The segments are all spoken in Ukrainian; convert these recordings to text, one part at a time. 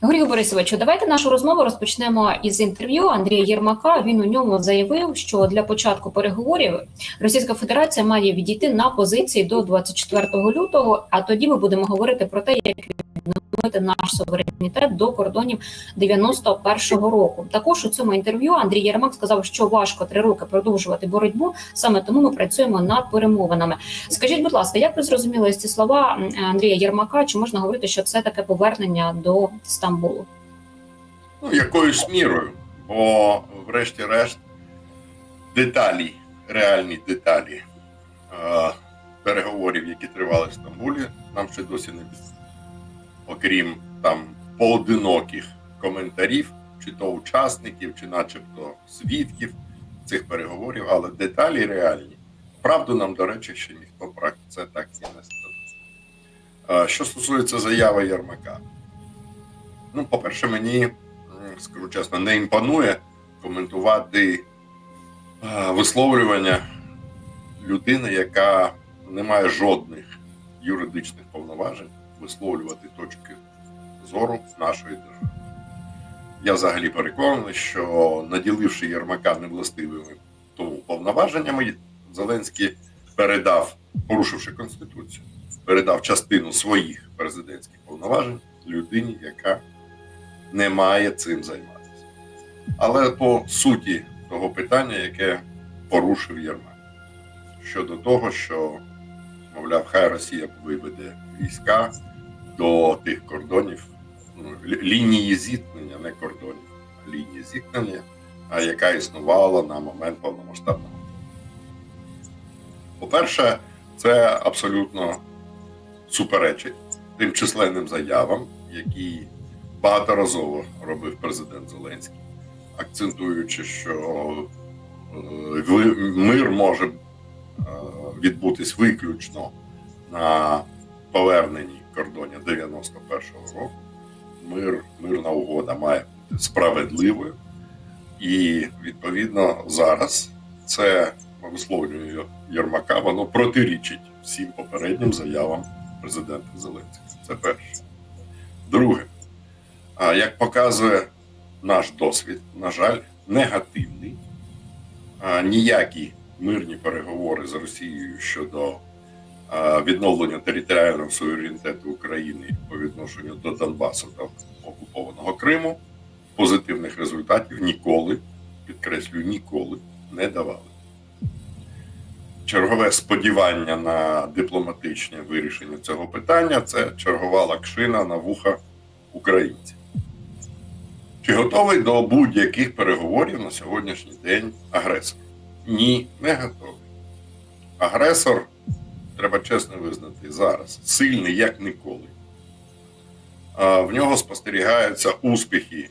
Григорію Борисовичу, давайте нашу розмову розпочнемо із інтерв'ю Андрія Єрмака. Він у ньому заявив, що для початку переговорів Російська Федерація має відійти на позиції до 24 лютого. А тоді ми будемо говорити про те, як відновити наш суверенітет до кордонів 91-го року. Також у цьому інтерв'ю Андрій Єрмак сказав, що важко три роки продовжувати боротьбу. Саме тому ми працюємо над перемовинами. Скажіть, будь ласка, як ви зрозуміли ці слова Андрія Єрмака? Чи можна говорити, що це таке повернення до Стамбулу? Ну, якоюсь мірою, бо, врешті-решт, деталі, реальні деталі е, переговорів, які тривали в Стамбулі, нам ще досі не. Окрім там поодиноких коментарів, чи то учасників, чи начебто свідків цих переговорів, але деталі реальні. Правду нам, до речі, ще ніхто про це так і не сказав. Е, Що стосується заяви Єрмака, ну, по-перше, мені скажу чесно, не імпонує коментувати е, висловлювання людини, яка не має жодних юридичних повноважень висловлювати точки зору нашої держави. Я взагалі переконаний, що наділивши Єрмака невластивими тому повноваженнями, Зеленський передав, порушивши конституцію, передав частину своїх президентських повноважень людині, яка не має цим займатися. Але по суті того питання, яке порушив Єрмак, щодо того, що, мовляв, хай Росія виведе війська до тих кордонів, ну, лінії зіткнення, не кордонів, а лінії зіткнення, яка існувала на момент повномасштабного. По-перше, це абсолютно суперечить тим численним заявам, які багаторазово робив президент Зеленський, акцентуючи, що е, мир може відбутись виключно на поверненні кордонів 91-го року. Мир, мирна угода має бути справедливою, і відповідно зараз це висловлює Єрмака, воно протирічить всім попереднім заявам президента Зеленського. Це перше. Друге, як показує наш досвід, на жаль, негативний, ніякі мирні переговори з Росією щодо а, відновлення територіального суверенітету України по відношенню до Донбасу та окупованого Криму позитивних результатів ніколи, підкреслюю, ніколи не давали. Чергове сподівання на дипломатичне вирішення цього питання це чергова лакшина на вуха українців. Чи готовий до будь-яких переговорів на сьогоднішній день агресор? Ні, не готовий. Агресор, треба чесно визнати, зараз сильний як ніколи. В нього спостерігаються успіхи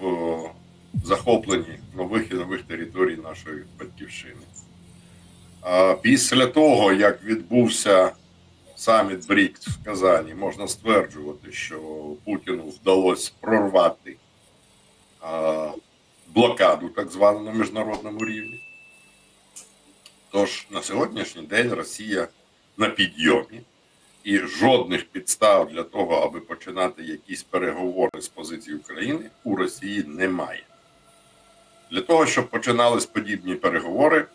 в захопленні нових і нових територій нашої батьківщини. Після того, як відбувся саміт БРІКС в Казані, можна стверджувати, що Путіну вдалося прорвати блокаду, так звану на міжнародному рівні. Тож на сьогоднішній день Росія на підйомі, і жодних підстав для того, аби починати якісь переговори з позиції України, у Росії немає. Для того, щоб починались подібні переговори,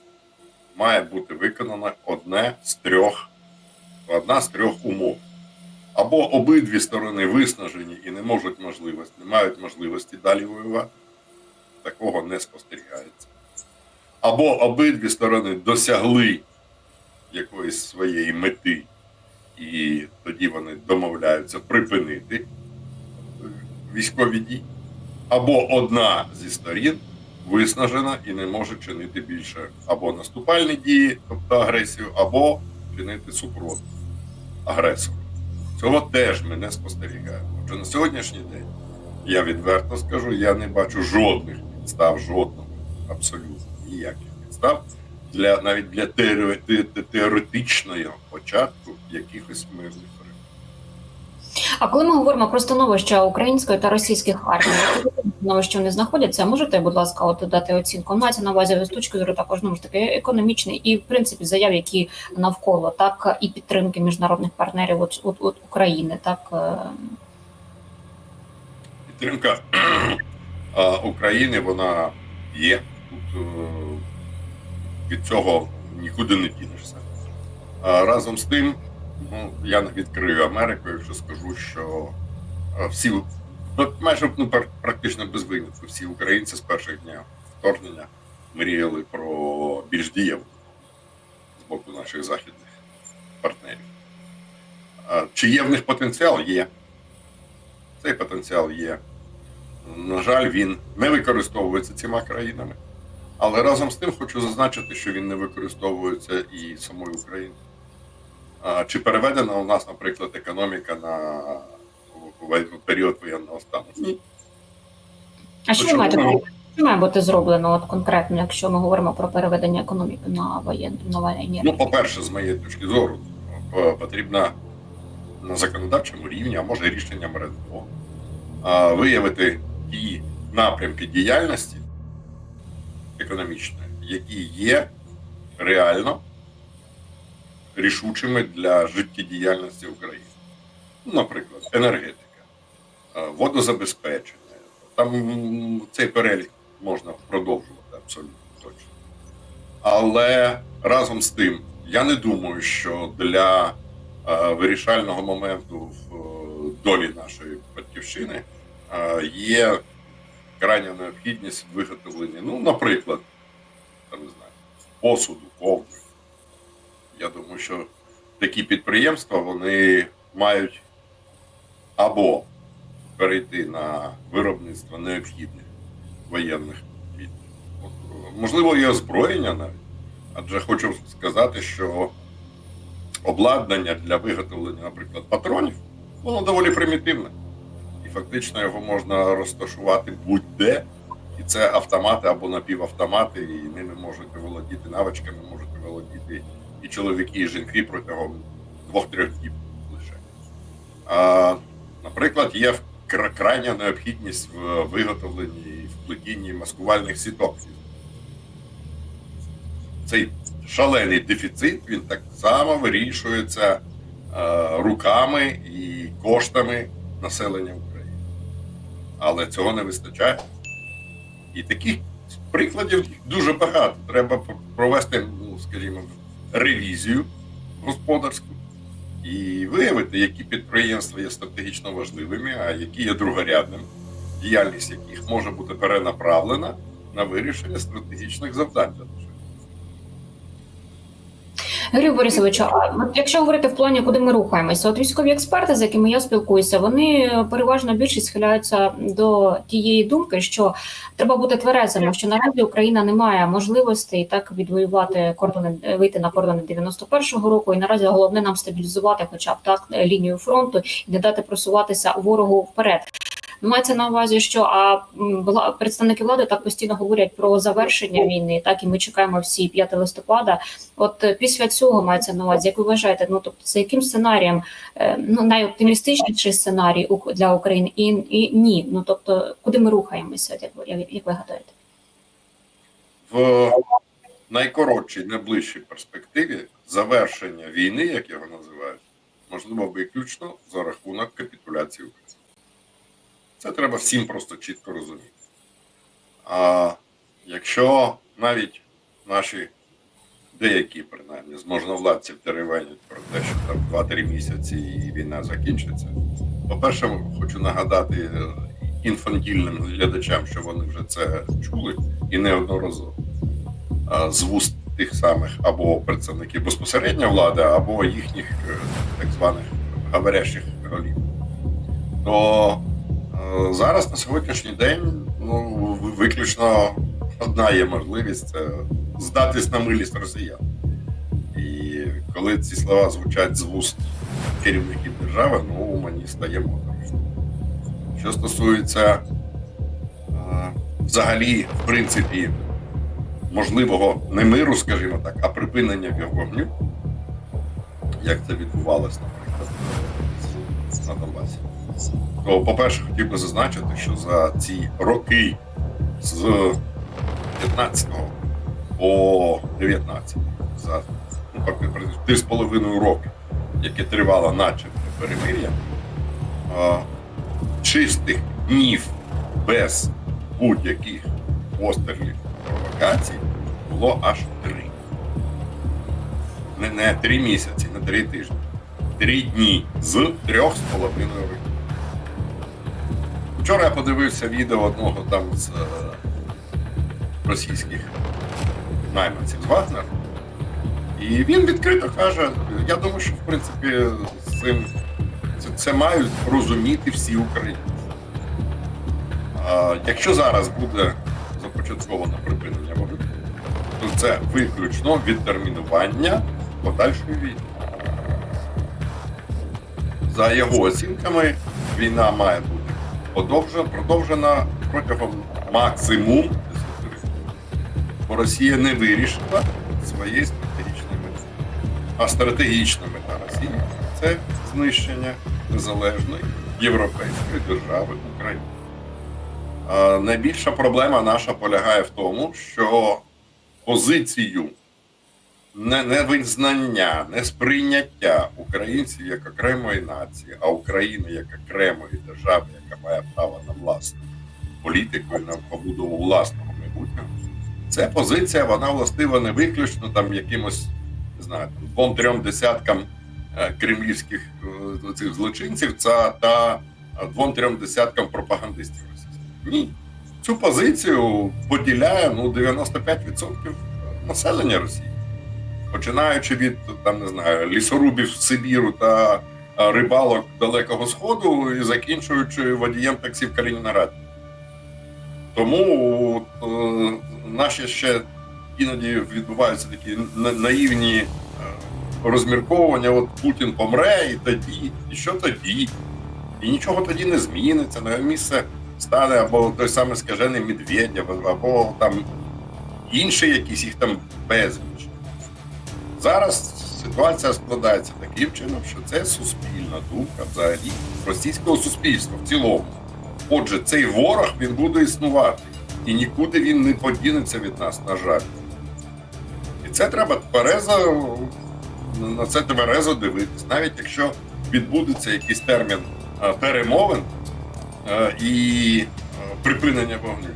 має бути виконано одне з трьох, одна з трьох умов. Або обидві сторони виснажені і не можуть можливості, не мають можливості далі воювати. Такого не спостерігається. Або обидві сторони досягли якоїсь своєї мети, і тоді вони домовляються припинити військові дії. Або одна зі сторін виснажена і не може чинити більше або наступальні дії, тобто агресію, або чинити супротив агресору. Цього теж ми не спостерігаємо. Отже, на сьогоднішній день я відверто скажу, я не бачу жодних підстав, жодного, абсолютно ніяких підстав для навіть для теоре- те- те- теоретичного початку якихось мирних. А коли ми говоримо про становище української та російських армій, становище вони знаходяться, можете, будь ласка, от дати оцінку? Мається на увазі з точки зору також ну, ж таки економічний і в принципі заяв, які навколо так і підтримки міжнародних партнерів от, от, от України, так е, підтримка України вона є. Е, від цього нікуди не дінешся. Разом з тим, ну, я не відкрию Америку, якщо скажу, що всі, ну, майже ну, практично без винятку, всі українці з перших днів вторгнення мріяли про більш дієву з боку наших західних партнерів. Чи є в них потенціал? Є. Цей потенціал є. На жаль, він не використовується цими країнами. Але разом з тим хочу зазначити, що він не використовується і самою Україною. Чи переведена у нас, наприклад, економіка на період воєнного стану? Ні. А що ви Чому? маєте? Що має бути зроблено от конкретно, якщо ми говоримо про переведення економіки на воєнну на воєнні? Ну, по-перше, з моєї точки зору, потрібно на законодавчому рівні, а може рішенням РНБО, виявити ті напрямки діяльності економічної, які є реально рішучими для життєдіяльності України. Наприклад, енергетика, водозабезпечення. Там цей перелік можна продовжувати абсолютно точно. Але разом з тим, я не думаю, що для е, вирішального моменту в е, долі нашої батьківщини е, є крайня необхідність в виготовленні, ну, наприклад, не знаю, посуду, ковдри. Я думаю, що такі підприємства вони мають або перейти на виробництво необхідних воєнних від, можливо, і озброєння навіть. Адже хочу сказати, що обладнання для виготовлення, наприклад, патронів, воно доволі примітивне. Фактично його можна розташувати будь-де. І це автомати або напівавтомати, і ними можете володіти навичками, можете володіти і чоловіки, і жінки протягом двох-трьох діб лише. А, наприклад, є крайня необхідність в виготовленні і в плетінні маскувальних сіток. Цей шалений дефіцит він так само вирішується е, руками і коштами населення. Але цього не вистачає. І таких прикладів дуже багато. Треба провести, ну, скажімо, ревізію господарську і виявити, які підприємства є стратегічно важливими, а які є другорядними, діяльність яких може бути перенаправлена на вирішення стратегічних завдань. Юрій Борисович, от якщо говорити в плані, куди ми рухаємося, от військові експерти, з якими я спілкуюся, вони переважно більшість схиляються до тієї думки, що треба бути тверезими, що наразі Україна не має можливостей так відвоювати кордони, вийти на кордони 91-го року, і наразі головне нам стабілізувати, хоча б так лінію фронту і не дати просуватися ворогу вперед. Мається на увазі, що а представники влади так постійно говорять про завершення війни, так і ми чекаємо всі 5 листопада. От е, після цього мається на увазі, як ви вважаєте, ну тобто за яким сценарієм е, ну найоптимістичніший сценарій для України і, і ні. Ну тобто, куди ми рухаємося, як ви як ви гадаєте? в найкоротшій, найближчій перспективі завершення війни, як його називають, можливо виключно за рахунок капітуляції України. Це треба всім просто чітко розуміти. А якщо навіть наші деякі, принаймні, з можновладців теревенять про те, що там 2-3 місяці і війна закінчиться, по-перше, хочу нагадати інфантільним глядачам, що вони вже це чули і неодноразово з вуст тих самих або представників безпосередньо влади, або їхніх е, так званих говорящих голів. То зараз на сьогоднішній день ну, виключно одна є можливість це здатись на милість росіян. І коли ці слова звучать з вуст керівників держави, ну мені стає моторошно. Що стосується е, взагалі, в принципі, можливого не миру, скажімо так, а припинення вогню, як це відбувалося, наприклад, на Донбасі. То, по-перше, хотів би зазначити, що за ці роки з 15 по 19, за ну, три з половиною роки, яке тривало начебто перемир'я, чистих днів без будь-яких пострілів провокацій було аж три. Не, не три місяці, не три тижні. Три дні з трьох з половиною років. Вчора я подивився відео одного там з е, російських найманців з Вагнер. І він відкрито каже: я думаю, що в принципі цим це, це мають розуміти всі українці. А, якщо зараз буде започатковано припинення вогню, то це виключно відтермінування подальшої війни. За його оцінками, війна має бути подовжена, продовжена протягом максимум 10 років. Бо Росія не вирішила своєї стратегічної мети. А стратегічна мета Росії це знищення незалежної європейської держави України. А найбільша проблема наша полягає в тому, що позицію не, не визнання, не сприйняття українців як окремої нації, а України як окремої держави, яка має право на власну політику і на побудову власного майбутнього. Ця позиція вона властива не виключно там якимось не знаю, двом-трьом десяткам е, кремлівських е, цих злочинців та, та е, двом-трьом десяткам пропагандистів російських. Ні. Цю позицію поділяє ну, 95% населення Росії. Починаючи від там, не знаю, лісорубів Сибіру та рибалок Далекого Сходу і закінчуючи водієм таксі в Калінінграді. Тому от, е, наші ще іноді відбуваються такі наївні е, розмірковування. От Путін помре, і тоді, і що тоді? І нічого тоді не зміниться. На місце стане або той самий скажений Медведєв, або там інший якийсь їх там безліч. Зараз ситуація складається таким чином, що це суспільна думка взагалі російського суспільства в цілому. Отже, цей ворог він буде існувати, і нікуди він не подінеться від нас, на жаль. І це треба тверезо на це тверезо дивитись, навіть якщо відбудеться якийсь термін е, перемовин е, і е, припинення вогню,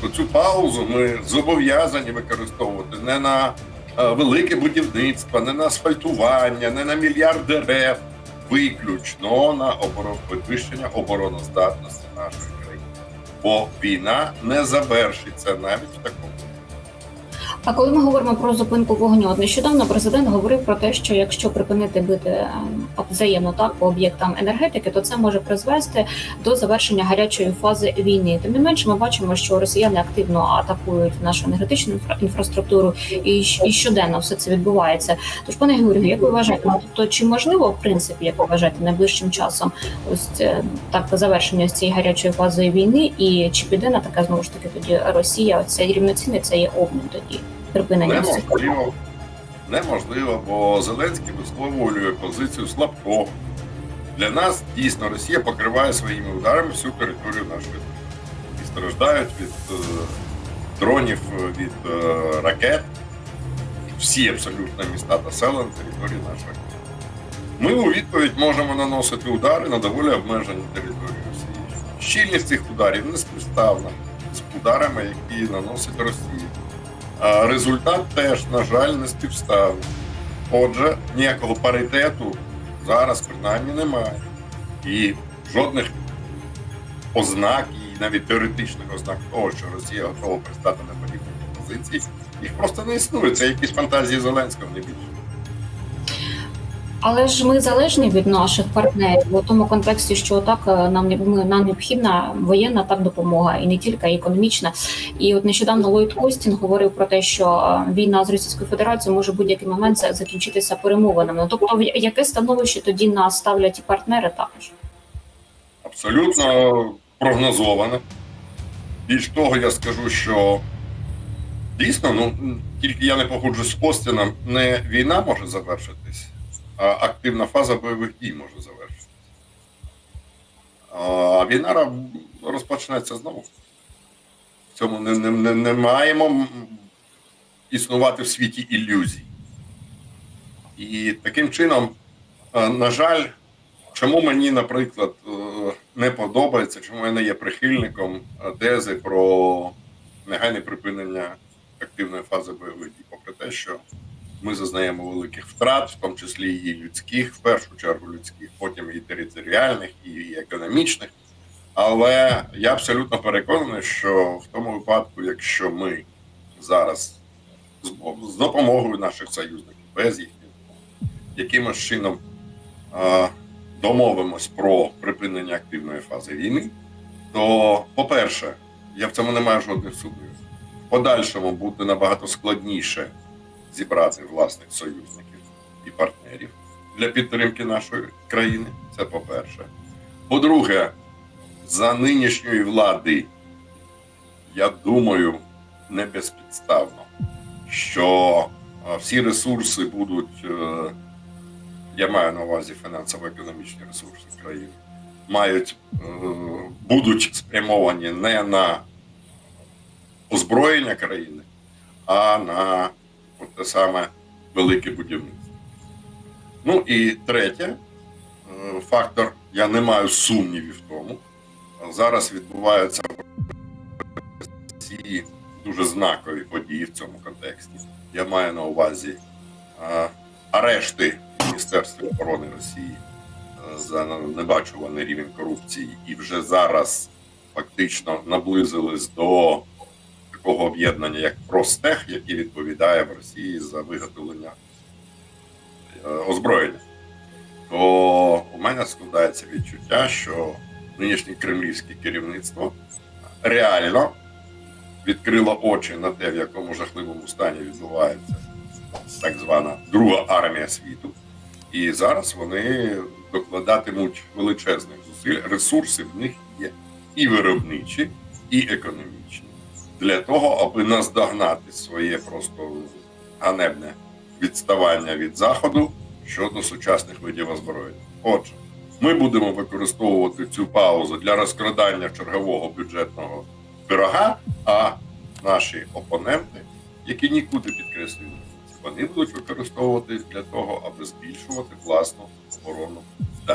то цю паузу ми зобов'язані використовувати не на велике будівництво, не на асфальтування, не на мільярд дерев, виключно на оборон підвищення обороноздатності нашої країни. Бо війна не завершиться навіть в такому. А коли ми говоримо про зупинку вогню, от нещодавно президент говорив про те, що якщо припинити бити ем, взаємно так по об'єктам енергетики, то це може призвести до завершення гарячої фази війни. Тим не менше, ми бачимо, що росіяни активно атакують нашу енергетичну інфра- інфраструктуру, і, і щоденно все це відбувається. Тож, пане Георгію, як ви вважаєте, тобто чи можливо в принципі, як ви вважаєте, найближчим часом ось це, так завершення цієї гарячої фази війни, і чи піде на таке знову ж таки тоді Росія? Це рівноцінний це є обмін тоді припинення цих Неможливо. Неможливо, бо Зеленський висловлює позицію слабкого. Для нас дійсно Росія покриває своїми ударами всю територію нашої. І страждають від е, дронів, від е, ракет, всі абсолютно міста та села на території нашої країни. Ми у відповідь можемо наносити удари на доволі обмежені території Росії. Щільність цих ударів не співставна з ударами, які наносить Росія. Результат теж, на жаль, не співставний. Отже, ніякого паритету зараз принаймні немає. І жодних ознак, і навіть теоретичних ознак того, що Росія готова пристати на подібні позиції, їх просто не існує. Це якісь фантазії Зеленського не більше. Але ж ми залежні від наших партнерів у тому контексті, що так е, нам ми нам необхідна воєнна так допомога, і не тільки економічна. І от нещодавно Ллойд Остін говорив про те, що е, війна з Російською Федерацією може будь-який момент закінчитися перемовинами. Тобто, яке становище тоді нас ставлять і партнери також? Абсолютно прогнозоване. Більш того, я скажу, що дійсно, ну тільки я не погоджусь з Остіном, не війна може завершитись, а активна фаза бойових дій може завершитись. А війна розпочнеться знову. В цьому не, не, не, не маємо існувати в світі ілюзій. І таким чином, е, на жаль, чому мені, наприклад, е, не подобається, чому я не є прихильником е, тези про негайне припинення активної фази бойових дій, попри те, що ми зазнаємо великих втрат, в тому числі і людських, в першу чергу людських, потім і територіальних, і економічних. Але я абсолютно переконаний, що в тому випадку, якщо ми зараз з, допомогою наших союзників, без їхніх, якимось чином домовимось про припинення активної фази війни, то, по-перше, я в цьому не маю жодних сумнівів. В подальшому буде набагато складніше зібрати власних союзників і партнерів для підтримки нашої країни. Це по-перше. По-друге, за нинішньої влади, я думаю, не безпідставно, що всі ресурси будуть, е, я маю на увазі фінансово-економічні ресурси країни, мають, е, будуть спрямовані не на озброєння країни, а на те саме велике будівництво. Ну і третє, е, фактор, я не маю сумнівів в тому. Зараз відбуваються ці дуже знакові події в цьому контексті. Я маю на увазі е, арешти Міністерства оборони Росії е, за небачуваний рівень корупції, і вже зараз фактично наблизились до такого об'єднання, як Простех, який відповідає в Росії за виготовлення е, озброєння. То у мене складається відчуття, що нинішнє кремлівське керівництво реально відкрило очі на те, в якому жахливому стані відбувається так звана Друга армія світу. І зараз вони докладатимуть величезних зусиль. Ресурси в них є і виробничі, і економічні для того, аби наздогнати своє просто ганебне відставання від заходу щодо сучасних видів озброєння. Отже, ми будемо використовувати цю паузу для розкрадання чергового бюджетного пирога, а наші опоненти, які нікуди підкреслюють, вони будуть використовувати для того, аби збільшувати власну оборонну